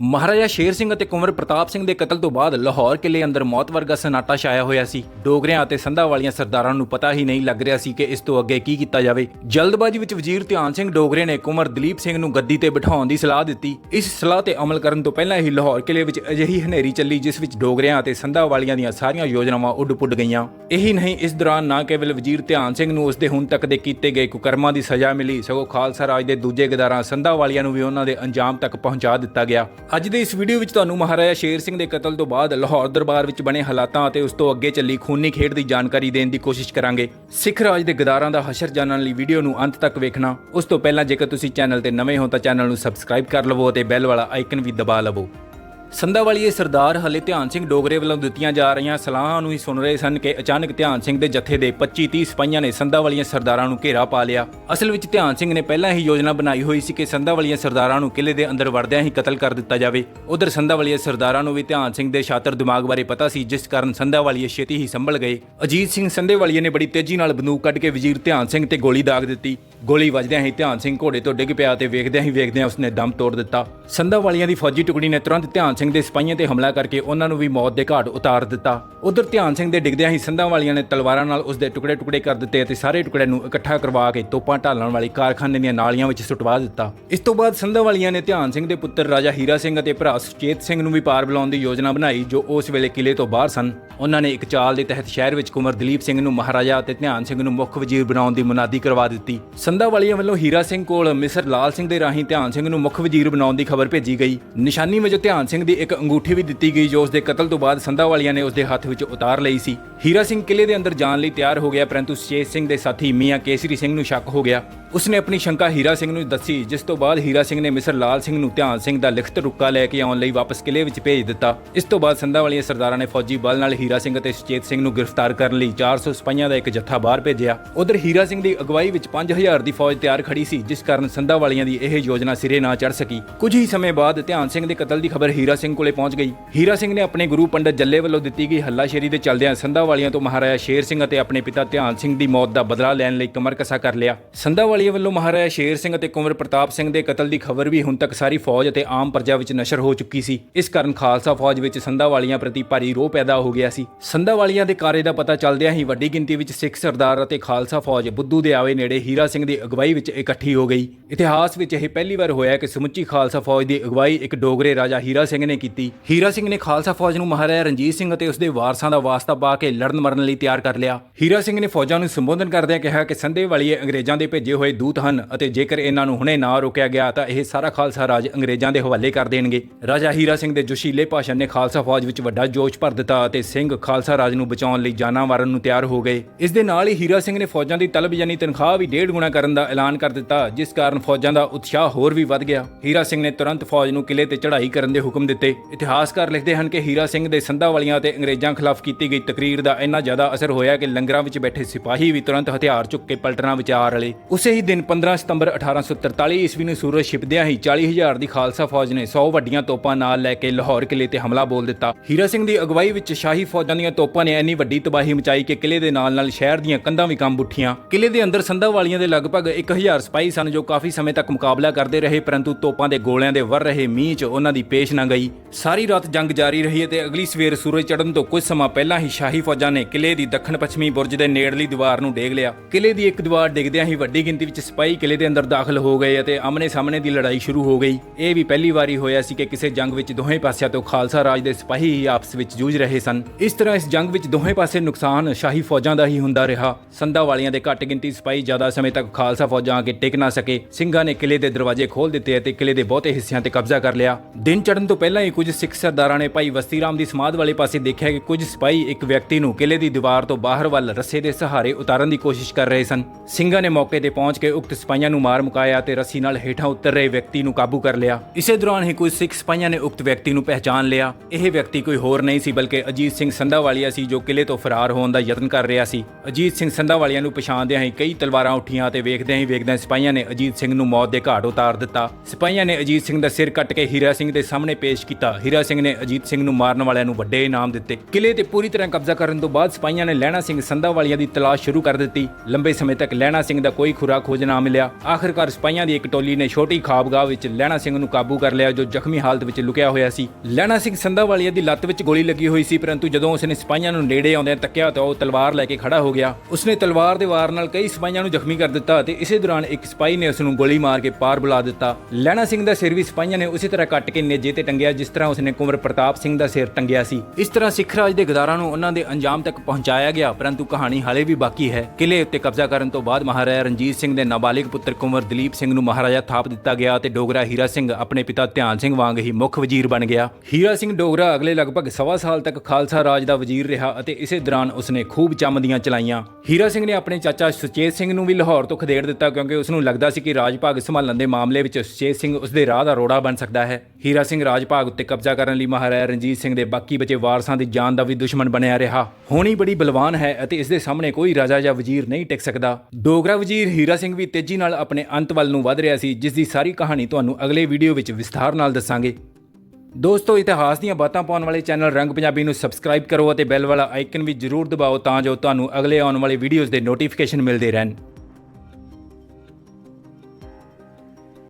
ਮਹਾਰਾਜਾ ਸ਼ੇਰ ਸਿੰਘ ਅਤੇ ਕੁੰਵਰ ਪ੍ਰਤਾਪ ਸਿੰਘ ਦੇ ਕਤਲ ਤੋਂ ਬਾਅਦ ਲਾਹੌਰ ਕਿਲੇ ਅੰਦਰ ਮੌਤ ਵਰਗਾ ਸਨਾਟਾ ਛਾਇਆ ਹੋਇਆ ਸੀ। ਡੋਗਰਿਆਂ ਅਤੇ ਸੰਧਾ ਵਾਲੀਆਂ ਸਰਦਾਰਾਂ ਨੂੰ ਪਤਾ ਹੀ ਨਹੀਂ ਲੱਗ ਰਿਹਾ ਸੀ ਕਿ ਇਸ ਤੋਂ ਅੱਗੇ ਕੀ ਕੀਤਾ ਜਾਵੇ। ਜਲਦਬਾਜ਼ੀ ਵਿੱਚ ਵਜ਼ੀਰ ਧਿਆਨ ਸਿੰਘ ਡੋਗਰੇ ਨੇ ਕੁੰਵਰ ਦਲੀਪ ਸਿੰਘ ਨੂੰ ਗੱਦੀ ਤੇ ਬਿਠਾਉਣ ਦੀ ਸਲਾਹ ਦਿੱਤੀ। ਇਸ ਸਲਾਹ ਤੇ ਅਮਲ ਕਰਨ ਤੋਂ ਪਹਿਲਾਂ ਹੀ ਲਾਹੌਰ ਕਿਲੇ ਵਿੱਚ ਅਜਿਹੀ ਹਨੇਰੀ ਚੱਲੀ, ਜਿਸ ਵਿੱਚ ਡੋਗਰਿਆਂ ਅਤੇ ਸੰਧਾ ਵਾਲੀਆਂ ਦੀਆਂ ਸਾਰੀਆਂ ਯੋਜਨਾਵਾਂ ਉੱਡ-ਪੁੱਡ ਗਈਆਂ। ਇਹੀ ਨਹੀਂ, ਇਸ ਦੌਰਾਨ ਨਾ ਕੇਵਲ ਵਜ਼ੀਰ ਧਿਆਨ ਸਿੰਘ ਨੂੰ ਉਸ ਦੇ ਹੁਣ ਤੱਕ ਦੇ ਕੀਤੇ ਗਏ ਕੁਕਰਮਾਂ ਦੀ ਸਜ਼ਾ ਮਿਲੀ, ਸਗੋਂ ਖਾਲਸਾ ਰਾਜ ਦੇ ਦੂਜੇ ਗਦਾਰਾਂ, ਸੰਧਾ ਵਾਲੀਆਂ ਨੂੰ ਵੀ ਉਹਨਾਂ ਦੇ ਅੰਜਾਮ ਤੱਕ ਪਹੁੰਚਾ ਦਿੱਤਾ ਗਿਆ। ਅੱਜ ਦੇ ਇਸ ਵੀਡੀਓ ਵਿੱਚ ਤੁਹਾਨੂੰ ਮਹਾਰਾਜਾ ਸ਼ੇਰ ਸਿੰਘ ਦੇ ਕਤਲ ਤੋਂ ਬਾਅਦ ਲਾਹੌਰ ਦਰਬਾਰ ਵਿੱਚ ਬਣੇ ਹਾਲਾਤਾਂ ਅਤੇ ਉਸ ਤੋਂ ਅੱਗੇ ਚੱਲੀ ਖੂਨੀ ਖੇਡ ਦੀ ਜਾਣਕਾਰੀ ਦੇਣ ਦੀ ਕੋਸ਼ਿਸ਼ ਕਰਾਂਗੇ। ਸਿੱਖ ਰਾਜ ਦੇ ਗਦਾਰਾਂ ਦਾ ਹਸ਼ਰ ਜਾਣਨ ਲਈ ਵੀਡੀਓ ਨੂੰ ਅੰਤ ਤੱਕ ਵੇਖਣਾ। ਉਸ ਤੋਂ ਪਹਿਲਾਂ ਜੇਕਰ ਤੁਸੀਂ ਚੈਨਲ ਤੇ ਨਵੇਂ ਹੋ ਤਾਂ ਚੈਨਲ ਨੂੰ ਸਬਸਕ੍ਰਾਈਬ ਕਰ ਲਵੋ ਅਤੇ ਬੈਲ ਵਾਲਾ ਆਈਕਨ ਵੀ ਦਬਾ ਲਵੋ। ਸੰਧਾ ਵਾਲੀਏ ਸਰਦਾਰ ਹਲੇ ਧਿਆਨ ਸਿੰਘ ਡੋਗਰੇ ਵੱਲੋਂ ਦਿੱਤੀਆਂ ਜਾ ਰਹੀਆਂ ਸਲਾਹਾਂ ਨੂੰ ਹੀ ਸੁਣ ਰਹੇ ਸਨ ਕਿ ਅਚਾਨਕ ਧਿਆਨ ਸਿੰਘ ਦੇ ਜਥੇ ਦੇ 25-30 ਸਿਪਾਹੀਆਂ ਨੇ ਸੰਧਾ ਵਾਲੀਆਂ ਸਰਦਾਰਾਂ ਨੂੰ ਘੇਰਾ ਪਾ ਲਿਆ। ਅਸਲ ਵਿੱਚ ਧਿਆਨ ਸਿੰਘ ਨੇ ਪਹਿਲਾਂ ਹੀ ਯੋਜਨਾ ਬਣਾਈ ਹੋਈ ਸੀ ਕਿ ਸੰਧਾ ਵਾਲੀਆਂ ਸਰਦਾਰਾਂ ਨੂੰ ਕਿਲੇ ਦੇ ਅੰਦਰ ਵੜਦਿਆਂ ਹੀ ਕਤਲ ਕਰ ਦਿੱਤਾ ਜਾਵੇ। ਉਧਰ ਸੰਧਾ ਵਾਲੀਆਂ ਸਰਦਾਰਾਂ ਨੂੰ ਵੀ ਧਿਆਨ ਸਿੰਘ ਦੇ ਸ਼ਾਤਰ ਦਿਮਾਗ ਬਾਰੇ ਪਤਾ ਸੀ, ਜਿਸ ਕਾਰਨ ਸੰਧਾ ਵਾਲੀਏ ਛੇਤੀ ਹੀ ਸੰਭਲ ਗਏ। ਅਜੀਤ ਸਿੰਘ ਸੰਧੇਵਾਲੀਏ ਨੇ ਬੜੀ ਤੇਜ਼ੀ ਨਾਲ ਬੰਦੂਕ ਕੱਢ ਕੇ ਵਜ਼ੀਰ ਧਿਆਨ ਸਿੰਘ ਤੇ ਗੋਲੀ ਦਾਗ ਦਿੱਤੀ। ਗੋਲੀ ਵੱਜਦਿਆਂ ਹੀ ਧਿਆਨ ਸਿੰਘ ਘੋੜੇ ਤੋਂ ਡਿੱਗ ਪਿਆ ਤੇ ਵੇਖਦਿਆਂ ਹੀ ਵੇਖਦਿਆਂ ਉਸਨੇ ਦਮ ਤੋੜ ਦਿੱਤਾ। ਸੰਧਾ ਵਾਲੀਆਂ ਦੀ ਫੌਜੀ ਟੁਕੜੀ ਨੇ ਤੁਰੰਤ ਧਿਆਨ ਸਿੰਘ ਦੇ ਸਿਪਾਹੀਆਂ ਤੇ ਹਮਲਾ ਕਰਕੇ ਉਹਨਾਂ ਨੂੰ ਵੀ ਮੌਤ ਦੇ ਘਾਟ ਉਤਾਰ ਦਿੱਤਾ। ਉਧਰ ਧਿਆਨ ਸਿੰਘ ਦੇ ਡਿੱਗਦਿਆਂ ਹੀ ਸੰਧਾ ਵਾਲੀਆਂ ਨੇ ਤਲਵਾਰਾਂ ਨਾਲ ਉਸ ਦੇ ਟੁਕੜੇ ਟੁਕੜੇ ਕਰ ਦਿੱਤੇ ਅਤੇ ਸਾਰੇ ਟੁਕੜਿਆਂ ਨੂੰ ਇਕੱਠਾ ਕਰਵਾ ਕੇ ਤੋਪਾਂ ਢਾਲਣ ਵਾਲੀ ਕਾਰਖਾਨੇ ਦੀਆਂ ਨਾਲੀਆਂ ਵਿੱਚ ਸੁੱਟਵਾ ਦਿੱਤਾ। ਇਸ ਤੋਂ ਬਾਅਦ ਸੰਧਾ ਵਾਲੀਆਂ ਨੇ ਧਿਆਨ ਸਿੰਘ ਦੇ ਪੁੱਤਰ ਰਾਜਾ ਹੀਰਾ ਸਿੰਘ ਅਤੇ ਭਰਾ ਸੁਚੇਤ ਸਿੰਘ ਨੂੰ ਵੀ ਪਾਰ ਬੁਲਾਉਣ ਦੀ ਯੋਜਨਾ ਬਣਾਈ, ਜੋ ਉਸ ਵੇਲੇ ਕਿਲੇ ਤੋਂ ਬਾਹਰ ਸਨ। ਉਹਨਾਂ ਨੇ ਇੱਕ ਚਾਲ ਦੇ ਤਹਿਤ ਸ਼ਹਿਰ ਵਿੱਚ ਕੁਮਰ ਦਲੀਪ ਸਿੰਘ ਨੂੰ ਮਹਾਰਾਜਾ ਅਤੇ ਧਿਆਨ ਸਿੰਘ ਨੂੰ ਮੁੱਖ ਵਜ਼ੀਰ ਬਣਾਉਣ ਦੀ ਮੁਨਾਦੀ ਕਰਵਾ ਦਿੱਤੀ। ਸੰਧਾ ਵਾਲੀਆਂ ਵੱਲੋਂ ਹੀਰਾ ਸਿੰਘ ਕੋਲ ਮਿਸਰ ਲਾਲ ਸਿੰਘ ਦੇ ਰਾਹੀਂ ਧਿਆਨ ਸਿੰਘ ਨੂੰ ਮੁੱਖ ਵਜ਼ੀਰ ਬਣਾਉਣ ਦੀ ਖਬਰ ਭੇਜੀ ਗਈ। ਨਿਸ਼ਾਨੀ ਵਜੋਂ ਧਿਆਨ ਸਿੰਘ ਦੀ ਇੱਕ ਅੰਗੂਠੀ ਵੀ ਦਿੱਤੀ ਗਈ, ਜੋ ਉਸ ਦੇ ਕਤਲ ਤੋਂ ਬਾਅਦ ਸੰਧਾ ਵਾਲੀਆਂ ਨੇ ਉਸ ਦੇ ਹੱਥ ਵਿੱਚ ਉਤਾਰ ਲਈ ਸੀ। ਹੀਰਾ ਸਿੰਘ ਕਿਲੇ ਦੇ ਅੰਦਰ ਜਾਣ ਲਈ ਤਿਆਰ ਹੋ ਗਿਆ, ਪਰੰਤੂ ਸੁਚੇਤ ਸਿੰਘ ਦੇ ਸਾਥੀ ਮੀਆਂ ਕੇਸਰੀ ਸਿੰਘ ਨੂੰ ਸ਼ੱਕ ਹੋ ਗਿਆ। ਉਸਨੇ ਆਪਣੀ ਸ਼ੰਕਾ ਹੀਰਾ ਸਿੰਘ ਨੂੰ ਦੱਸੀ, ਜਿਸ ਤੋਂ ਬਾਅਦ ਹੀਰਾ ਸਿੰਘ ਨੇ ਮਿਸਰ ਲਾਲ ਸਿੰਘ ਨੂੰ ਧਿਆਨ ਸਿੰਘ ਦਾ ਲਿਖਤ ਰੁੱਕਾ ਲੈ ਕੇ ਆਉਣ ਲਈ ਵਾਪਸ ਕਿਲੇ ਵਿੱਚ ਭੇਜ ਦਿੱਤਾ। ਇਸ ਤੋਂ ਬਾਅਦ ਸੰਧਾ ਵਾਲੀਆਂ ਸਰਦਾਰਾਂ ਨੇ ਫੌਜੀ ਬਲ ਨਾਲ ਹੀਰਾ ਸਿੰਘ ਅਤੇ ਸੁਚੇਤ ਸਿੰਘ ਨੂੰ ਗ੍ਰਿਫਤਾਰ ਕਰਨ ਲਈ 400 ਸਿਪਾਹੀਆਂ ਦਾ ਇੱਕ ਜੱਥਾ ਬਾਹਰ ਭੇਜਿਆ। ਉਧਰ ਹੀਰਾ ਸਿੰਘ ਦੀ ਅਗਵਾਈ ਵਿੱਚ 5000 ਦੀ ਫੌਜ ਤਿਆਰ ਖੜੀ ਸੀ, ਜਿਸ ਕਾਰਨ ਸੰਧਾ ਵਾਲੀਆਂ ਦੀ ਇਹ ਯੋਜਨਾ ਸਿਰੇ ਨਾ ਚੜ ਸਕੀ। ਕੁਝ ਹੀ ਸਮੇਂ ਬਾਅਦ ਧਿਆਨ ਸਿੰਘ ਦੇ ਕਤਲ ਦੀ ਖਬਰ ਹੀਰਾ ਸਿੰਘ ਕੋਲੇ ਪਹੁੰਚ ਗਈ। ਹੀਰਾ ਸਿੰਘ ਨੇ ਆਪਣੇ ਗੁਰੂ ਪੰਡਤ ਜੱਲੇ ਵੱਲੋਂ ਦਿੱਤੀ ਗਈ ਹੱਲਾਸ਼ੇਰੀ ਦੇ ਚਲਦਿਆਂ ਸੰਧਾ ਵਾਲੀਆਂ ਤੋਂ ਮਹਾਰਾਜਾ ਸ਼ੇਰ ਸਿੰਘ ਅਤੇ ਆਪਣੇ ਪਿਤਾ ਧਿਆਨ ਸਿੰਘ ਦੀ ਮੌਤ ਦਾ ਬਦਲਾ ਲੈਣ ਲਈ ਕਮਰ ਕਸਾ ਕਰ ਲਿਆ। ਸੰਧਾ ਵਾਲੀਆਂ ਵੱਲੋਂ ਮਹਾਰਾਜਾ ਸ਼ੇਰ ਸਿੰਘ ਅਤੇ ਕੁੰਵਰ ਪ੍ਰਤਾਪ ਸਿੰਘ ਦੇ ਕਤਲ ਦੀ ਖਬਰ ਵੀ ਹੁਣ ਤੱਕ ਸਾਰੀ ਫੌਜ ਅਤੇ ਆਮ ਪ੍ਰਜਾ ਵਿੱਚ ਨਸ਼ਰ ਹੋ ਚੁੱਕੀ ਸੀ। ਇਸ ਕਾਰਨ ਖਾਲਸਾ ਫੌਜ ਵਿੱਚ ਸੰਧਾ ਵਾਲੀਆਂ ਪ੍ਰਤੀ ਭਾਰੀ ਰੋਹ ਪੈਦਾ ਹੋ ਗਿਆ ਸੀ। ਸੰਧਾ ਵਾਲੀਆਂ ਦੇ ਕਾਰੇ ਦਾ ਪਤਾ ਚੱਲਦਿਆਂ ਹੀ ਵੱਡੀ ਗਿਣਤੀ ਵਿੱਚ ਸਿੱਖ ਸਰਦਾਰ ਅਤੇ ਖਾਲਸਾ ਫੌਜ ਬੁੱਧੂ ਦੇ ਆਵੇ ਨੇੜੇ ਹੀਰਾ ਸਿੰਘ ਦੀ ਅਗਵਾਈ ਵਿੱਚ ਇਕੱਠੀ ਹੋ ਗਈ। ਇਤਿਹਾਸ ਵਿੱਚ ਇਹ ਪਹਿਲੀ ਵਾਰ ਹੋਇਆ ਕਿ ਸਮੁੱਚੀ ਖਾਲਸਾ ਫੌਜ ਦੀ ਅਗਵਾਈ ਇੱਕ ਡੋਗਰੇ ਰਾਜਾ ਹੀਰਾ ਸਿੰਘ ਨੇ ਕੀਤੀ। ਹੀਰਾ ਸਿੰਘ ਨੇ ਖਾਲਸਾ ਫੌਜ ਨੂੰ ਮਹਾਰਾਜਾ ਰਣਜੀਤ ਸਿੰਘ ਅਤੇ ਉਸ ਵਾਰਸਾਂ ਦਾ ਵਾਸਤਾ ਪਾ ਕੇ ਲੜਨ ਮਰਨ ਲਈ ਤਿਆਰ ਕਰ ਲਿਆ। ਹੀਰਾ ਸਿੰਘ ਨੇ ਫੌਜਾਂ ਨੂੰ ਸੰਬੋਧਨ ਕਰਦਿਆਂ ਕਿਹਾ ਕਿ ਸੰਧੇ ਵਾਲੀਏ ਅੰਗਰੇਜ਼ਾਂ ਦੇ ਭੇਜੇ ਹੋਏ ਦੂਤ ਹਨ ਅਤੇ ਜੇਕਰ ਇਹਨਾਂ ਨੂੰ ਹੁਣੇ ਨਾ ਰੋਕਿਆ ਗਿਆ ਤਾਂ ਇਹ ਸਾਰਾ ਖਾਲਸਾ ਰਾਜ ਅੰਗਰੇਜ਼ਾਂ ਦੇ ਹਵਾਲੇ ਕਰ ਦੇਣਗੇ। ਰਾਜਾ ਹੀਰਾ ਸਿੰਘ ਦੇ ਜੋਸ਼ੀਲੇ ਭਾਸ਼ਣ ਨੇ ਖਾਲਸਾ ਫੌਜ ਵਿੱਚ ਵੱਡਾ ਜੋਸ਼ ਭਰ ਦਿੱਤਾ ਅਤੇ ਸਿੰਘ ਖਾਲਸਾ ਰਾਜ ਨੂੰ ਬਚਾਉਣ ਲਈ ਜਾਨਾਂ ਵਾਰਨ ਨੂੰ ਤਿਆਰ ਹੋ ਗਏ। ਇਸ ਦੇ ਨਾਲ ਹੀ ਹੀਰਾ ਸਿੰਘ ਨੇ ਫੌਜਾਂ ਦੀ ਤਲਬ ਯਾਨੀ ਤਨਖਾਹ ਵੀ ਡੇਢ ਗੁਣਾ ਕਰਨ ਦਾ ਐਲਾਨ ਕਰ ਦਿੱਤਾ, ਜਿਸ ਕਾਰਨ ਫੌਜਾਂ ਦਾ ਉਤਸ਼ਾਹ ਹੋਰ ਵੀ ਵੱਧ ਗਿਆ। ਹੀਰਾ ਸਿੰਘ ਨੇ ਤੁਰੰਤ ਫੌਜ ਨੂੰ ਕਿਲੇ ਤੇ ਚੜ੍ਹਾਈ ਕਰਨ ਦੇ ਹੁਕਮ ਦਿੱਤੇ। ਇਤਿਹਾਸਕਾਰ ਲਿਖਦੇ ਹਨ ਕਿ ਹੀਰਾ ਸਿੰਘ ਦੇ ਸੰਧਾ ਵਾਲੀਆਂ ਤੇ ਅੰਗਰੇਜ਼ਾਂ ਖਿਲਾਫ ਕੀਤੀ ਗਈ ਤਕਰੀਰ ਦਾ ਇੰਨਾ ਜ਼ਿਆਦਾ ਅਸਰ ਹੋਇਆ ਕਿ ਲੰਗਰਾਂ ਵਿੱਚ ਬੈਠੇ ਸਿਪਾਹੀ ਵੀ ਤੁਰੰਤ ਹਥਿਆਰ ਚੁੱਕ ਕੇ ਪਲਟਣਾ ਵਿਚਾਰ ਰਲੇ। ਉਸੇ ਹੀ ਦਿਨ 15 ਸਤੰਬਰ 1843 ਈਸਵੀ ਨੂੰ ਸੂਰਜ ਛਿਪਦਿਆਂ ਹੀ 40000 ਦੀ ਖਾਲਸਾ ਫੌਜ ਨੇ 100 ਵੱਡੀਆਂ ਤੋਪਾਂ ਨਾਲ ਲੈ ਕੇ ਲਾਹੌਰ ਕਿਲੇ ਤੇ ਹਮਲਾ ਬੋਲ ਦਿੱਤਾ। ਹੀਰਾ ਸਿੰਘ ਦੀ ਅਗਵਾਈ ਵਿੱਚ ਸ਼ਾਹੀ ਫੌਜਾਂ ਦੀਆਂ ਤੋਪਾਂ ਨੇ ਇੰਨੀ ਵੱਡੀ ਤਬਾਹੀ ਮਚਾਈ ਕਿ ਕਿਲੇ ਦੇ ਨਾਲ-ਨਾਲ ਸ਼ਹਿਰ ਦੀਆਂ ਕੰਧਾਂ ਵੀ ਕੰਬ ਉੱਠੀਆਂ। ਕਿਲੇ ਦੇ ਅੰਦਰ ਸੰਧਾ ਵਾਲੀਆਂ ਦੇ ਲਗਭਗ 1000 ਸਿਪਾਹੀ ਸਨ ਜੋ ਕਾਫੀ ਸਮੇਂ ਤੱਕ ਮੁਕਾਬਲਾ ਕਰਦੇ ਰਹੇ, ਪਰੰਤੂ ਤੋਪਾਂ ਦੇ ਗੋਲਿਆਂ ਦੇ ਵਰ ਰਹੇ ਮੀਂਹ 'ਚ ਉਹਨਾਂ ਦੀ ਪੇਸ਼ ਨਾ ਗਈ। ਸਾਰੀ ਰਾਤ ਜੰਗ ਜਾਰੀ ਰਹੀ ਅਤੇ ਅਗਲੀ ਸਵੇਰ ਸੂਰਜ ਚੜ੍ਹਨ ਤੋਂ ਕੁਝ ਸਮਾਂ ਪਹਿਲਾਂ ਹੀ ਸ਼ਾਹੀ ਫੌਜਾਂ ਨੇ ਕਿਲੇ ਦੀ ਦੱਖਣ ਪੱਛਮੀ ਬੁਰਜ ਦੇ ਨੇੜਲੀ ਦੀਵਾਰ ਨੂੰ ਡੇਗ ਲਿਆ। ਕਿਲੇ ਦੀ ਇੱਕ ਦੀਵਾਰ ਡਿੱਗਦਿਆਂ ਹੀ ਵੱਡੀ ਗਿਣਤੀ ਵਿੱਚ ਸਿਪਾਹੀ ਕਿਲੇ ਦੇ ਅੰਦਰ ਦਾਖਲ ਹੋ ਗਏ ਅਤੇ ਆਮਨੇ ਸਾਹਮਣੇ ਦੀ ਲੜਾਈ ਸ਼ੁਰੂ ਹੋ ਗਈ। ਇਹ ਵੀ ਪਹਿਲੀ ਵਾਰੀ ਹੋਇਆ ਸੀ ਕਿ ਕਿਸੇ ਜੰਗ ਵਿੱਚ ਦੋਹੇ ਪਾਸਿਆਂ ਤੋਂ ਖਾਲਸਾ ਰਾਜ ਦੇ ਸਿਪਾਹੀ ਹੀ ਆਪਸ ਵਿੱਚ ਜੂਝ ਰਹੇ ਸਨ। ਇਸ ਤਰ੍ਹਾਂ ਇਸ ਜੰਗ ਵਿੱਚ ਦੋਹੇ ਪਾਸੇ ਨੁਕਸਾਨ ਸ਼ਾਹੀ ਫੌਜਾਂ ਦਾ ਹੀ ਹੁੰਦਾ ਰਿਹਾ। ਸੰਧਾ ਵਾਲਿਆਂ ਦੇ ਘੱਟ ਗਿਣਤੀ ਸਿਪਾਹੀ ਜ਼ਿਆਦਾ ਸਮੇਂ ਤੱਕ ਖਾਲਸਾ ਫੌਜਾਂ ਆ ਕੇ ਟਿਕ ਨਾ ਸਕੇ। ਸਿੰਘਾਂ ਨੇ ਕਿਲੇ ਦੇ ਦਰਵਾਜ਼ੇ ਖੋਲ ਦਿੱਤੇ ਅਤੇ ਕਿਲੇ ਦੇ ਬਹੁਤੇ ਹਿੱਸਿਆਂ ਤੇ ਕਬਜ਼ਾ ਕਰ ਲਿਆ। ਦਿਨ ਚੜ੍ਹਨ ਤੋਂ ਪਹਿਲਾਂ ਹੀ ਕੁਝ ਸਿੱਖ ਸਰਦਾਰਾਂ ਨੇ ਭਾਈ ਵਸਤੀ ਰਾਮ ਦੀ ਸਮਾਧ ਵਾਲੇ ਪਾਸੇ ਦੇਖਿਆ ਕਿ ਕੁਝ ਸਿਪਾਹੀ ਇੱਕ ਵਿਅਕਤੀ ਨੂੰ ਕਿਲੇ ਦੀ ਦੀਵਾਰ ਤੋਂ ਬਾਹਰ ਵੱਲ ਰੱਸੇ ਦੇ ਸਹਾਰੇ ਉਤਾਰਨ ਦੀ ਕੋਸ਼ਿਸ਼ ਕਰ ਰਹੇ ਸਨ। ਸਿੰਘਾਂ ਨੇ ਮੌਕੇ ਤੇ ਪਹੁੰਚ ਕੇ ਉਕਤ ਸਿਪਾਹੀਆਂ ਨੂੰ ਮਾਰ ਮੁਕਾਇਆ ਤੇ ਰੱਸੀ ਨਾਲ ਹੇਠਾਂ ਉਤਰ ਰਹੇ ਵਿਅਕਤੀ ਨੂੰ ਕਾਬੂ ਕਰ ਲਿਆ। ਇਸੇ ਦੌਰਾਨ ਹੀ ਕੁਝ ਸਿੱਖ ਸਿਪਾਹੀਆਂ ਨੇ ਉਕਤ ਵਿਅਕਤੀ ਨੂੰ ਪਹਿਚਾਨ ਲਿਆ। ਇਹ ਵਿਅਕਤੀ ਕੋਈ ਹੋਰ ਨਹੀਂ ਸੀ, ਬਲਕਿ ਅਜੀਤ ਸਿੰਘ ਸੰਧਾਵਾਲੀਆ ਸੀ ਜੋ ਕਿਲੇ ਤੋਂ ਫਰਾਰ ਹੋਣ ਦਾ ਯਤਨ ਕਰ ਰਿਹਾ ਸੀ। ਅਜੀਤ ਸਿੰਘ ਸੰਧਾਵਾਲੀਆ ਨੂੰ ਪਛਾਣਦਿਆਂ ਹੀ ਕਈ ਤਲਵਾਰਾਂ ਉੱਠੀਆਂ ਤੇ ਵੇਖਦਿਆਂ ਹੀ ਵੇਖਦਿਆਂ ਸਿਪਾਹੀਆਂ ਨੇ ਅਜੀਤ ਸਿੰਘ ਨੂੰ ਮੌਤ ਦੇ ਘਾਟ ਉਤਾਰ ਦਿੱਤਾ। ਸਿਪਾਹੀਆਂ ਨੇ ਅਜੀਤ ਸਿੰਘ ਦਾ ਸਿਰ ਕੱਟ ਕੇ ਹੀਰਾ ਸਿੰਘ ਦੇ ਸਾਹਮਣੇ ਪੇਸ਼ ਕੀਤਾ। ਹੀਰਾ ਸਿੰਘ ਨੇ ਅਜੀਤ ਸਿੰਘ ਨੂੰ ਮਾਰਨ ਵਾਲਿਆਂ ਨੂੰ ਵੱਡੇ ਇਨਾਮ ਦਿੱਤੇ। ਕਿਲੇ ਤੇ ਪੂਰੀ ਤਰ੍ਹਾਂ ਕਬਜ਼ਾ ਕਰਨ ਤੋਂ ਬਾਅਦ ਸਿਪਾਹੀਆਂ ਨੇ ਲਹਿਣਾ ਸਿੰਘ ਸੰਧਾ ਵਾਲੀਆਂ ਦੀ ਤਲਾਸ਼ ਸ਼ੁਰੂ ਕਰ ਦਿੱਤੀ। ਲੰਬੇ ਸਮੇਂ ਤੱਕ ਲਹਿਣਾ ਸਿੰਘ ਦਾ ਕੋਈ ਖੁਰਾ ਖੋਜ ਨਾ ਮਿਲਿਆ। ਆਖਿਰਕਾਰ ਸਿਪਾਹੀਆਂ ਦੀ ਇੱਕ ਟੋਲੀ ਨੇ ਛੋਟੀ ਖਾਬਗਾਹ ਵਿੱਚ ਲਹਿਣਾ ਸਿੰਘ ਨੂੰ ਕਾਬੂ ਕਰ ਲਿਆ, ਜੋ ਜ਼ਖਮੀ ਹਾਲਤ ਵਿੱਚ ਲੁਕਿਆ ਹੋਇਆ ਸੀ। ਲਹਿਣਾ ਸਿੰਘ ਸੰਧਾ ਵਾਲੀਆ ਦੀ ਲੱਤ ਵਿੱਚ ਗੋਲੀ ਲੱਗੀ ਹੋਈ ਸੀ, ਪਰੰਤੂ ਜਦੋਂ ਉਸਨੇ ਸਿਪਾਹੀਆਂ ਨੂੰ ਨੇੜੇ ਆਉਂਦਿਆਂ ਤੱਕਿਆ ਤਾਂ ਉਹ ਤਲਵਾਰ ਲੈ ਕੇ ਖੜਾ ਹੋ ਗਿਆ। ਉਸਨੇ ਤਲਵਾਰ ਦੇ ਵਾਰ ਨਾਲ ਕਈ ਸਿਪਾਹੀਆਂ ਨੂੰ ਜ਼ਖਮੀ ਕਰ ਦਿੱਤਾ। ਅਤੇ ਇਸੇ ਦੌਰਾਨ ਇੱਕ ਸਿਪਾਹੀ ਨੇ ਉਸ ਨੂੰ ਗੋਲੀ ਮਾਰ ਕੇ ਪਾਰ ਬੁਲਾ ਦਿੱਤਾ। ਲਹਿਣਾ ਸਿੰਘ ਦਾ ਸਿਰ ਵੀ ਸਿਪਾਹੀਆਂ ਨੇ ਉਸੇ ਤਰ੍ਹਾਂ ਕੱਟ ਕੇ ਨੇਜੇ ਤੇ ਟੰਗਿਆ, ਜਿਸ ਤਰ੍ਹਾਂ ਉਸਨੇ ਕੁੰਵਰ ਪ੍ਰਤਾਪ ਸਿੰਘ ਦਾ ਸਿਰ ਟੰਗਿਆ ਸੀ। ਇਸ ਤਰ੍ਹਾਂ ਸਿੱਖ ਰਾਜ ਦੇ ਗਦਾਰਾਂ ਨੂੰ ਉਹਨਾਂ ਦੇ ਅੰਜਾਮ ਤੱਕ ਪਹੁੰਚਾਇਆ ਗਿਆ, ਪਰੰਤੂ ਕਹਾਣੀ ਹਾਲੇ ਵੀ ਬਾਕੀ ਹੈ। ਕਿਲੇ ਉੱਤੇ ਕਬਜ਼ਾ ਕਰਨ ਤੋਂ ਬਾਅਦ ਮਹਾਰਾਜਾ ਰਣਜੀਤ ਸਿੰਘ ਦੇ ਨਾਬਾਲਿਗ ਪੁੱਤਰ ਕੁੰਵਰ ਦਲੀਪ ਸਿੰਘ ਨੂੰ ਮਹਾਰਾਜਾ ਥਾਪ ਦਿੱਤਾ ਗਿਆ ਤੇ ਡੋਗਰਾ ਹੀਰਾ ਸਿੰਘ ਆਪਣੇ ਪਿਤਾ ਧਿਆਨ ਸਿੰਘ ਵਾਂਗ ਹੀ ਮੁੱਖ ਵਜ਼ੀਰ ਬਣ ਗਿਆ। ਹੀਰਾ ਸਿੰਘ ਡੋਗਰਾ ਅਗਲੇ ਲਗਭਗ ਸਵਾ ਸਾਲ ਤੱਕ ਖਾਲਸਾ ਰਾਜ ਦਾ ਵਜ਼ੀਰ ਰਿਹਾ ਅਤੇ ਇਸੇ ਦੌਰਾਨ ਉਸਨੇ ਖੂਬ ਚਮਦੀਆਂ ਚਲਾਈਆਂ। ਹੀਰਾ ਸਿੰਘ ਨੇ ਆਪਣੇ ਚਾਚਾ ਸੁਚੇਤ ਸਿੰਘ ਨੂੰ ਵੀ ਲਾਹੌਰ ਤੋਂ ਖਦੇੜ ਦਿੱਤਾ ਕਿਉਂਕਿ ਉਸ ਨੂੰ ਲੱਗਦਾ ਸੀ ਕਿ ਰਾਜ ਭਾਗ ਸੰਭਾਲਣ ਦੇ ਮਾਮਲੇ ਵਿੱਚ ਸੁਚੇਤ ਸਿੰਘ ਉਸ ਦੇ ਰਾਹ ਦਾ ਰੋੜਾ ਬਣ ਸਕਦਾ ਹੈ। ਹੀਰਾ ਸਿੰਘ ਰਾਜ ਭਾਗ ਉੱਤੇ ਕਬਜ਼ਾ ਕਰਨ ਲਈ ਮਹਾਰਾਜਾ ਰਣਜੀਤ ਸਿੰਘ ਦੇ ਬਾਕੀ ਬਚੇ ਵਾਰਸਾਂ ਦੀ ਜਾਨ ਦਾ ਵੀ ਦੁਸ਼ਮਣ ਬਣਿਆ ਰਿਹਾ। ਹੋਣੀ ਬੜੀ ਬਲਵਾਨ ਹੈ ਅਤੇ ਇਸ ਦੇ ਸਾਹਮਣੇ ਕੋਈ ਰਾਜਾ ਜਾਂ ਵਜ਼ੀਰ ਨਹੀਂ ਟਿਕ ਸਕਦਾ। ਡੋਗਰਾ ਵਜ਼ੀਰ ਹੀਰਾ ਸਿੰਘ ਵੀ ਤੇਜ਼ੀ ਨਾਲ ਆਪਣੇ ਅੰਤ ਵੱਲ ਨੂੰ ਵਧ ਰਿਹਾ ਸੀ, ਜਿਸ ਦੀ ਸਾਰੀ ਕਹਾਣੀ ਤੁਹਾਨੂੰ ਅਗਲੇ ਵੀਡੀਓ ਵਿੱਚ ਵਿਸਥਾਰ ਨਾਲ ਦੱਸਾਂਗੇ। ਦੋਸਤੋ, ਇਤਿਹਾਸ ਦੀਆਂ ਬਾਤਾਂ ਪਾਉਣ ਵਾਲੇ ਚੈਨਲ ਰੰਗ ਪੰਜਾਬੀ ਨੂੰ ਸਬਸਕ੍ਰਾਈਬ ਕਰੋ ਅਤੇ ਬੈਲ ਵਾਲਾ ਆਈਕਨ ਵੀ ਜ਼ਰੂਰ ਦਬਾਓ ਤਾਂ ਜੋ ਤੁਹਾਨੂੰ ਅਗਲੇ ਆਉਣ ਵਾਲੇ ਵੀਡੀਓਜ਼ ਦੇ ਨੋਟੀਫਿਕੇਸ਼ਨ ਮਿਲਦੇ ਰਹਿਣ।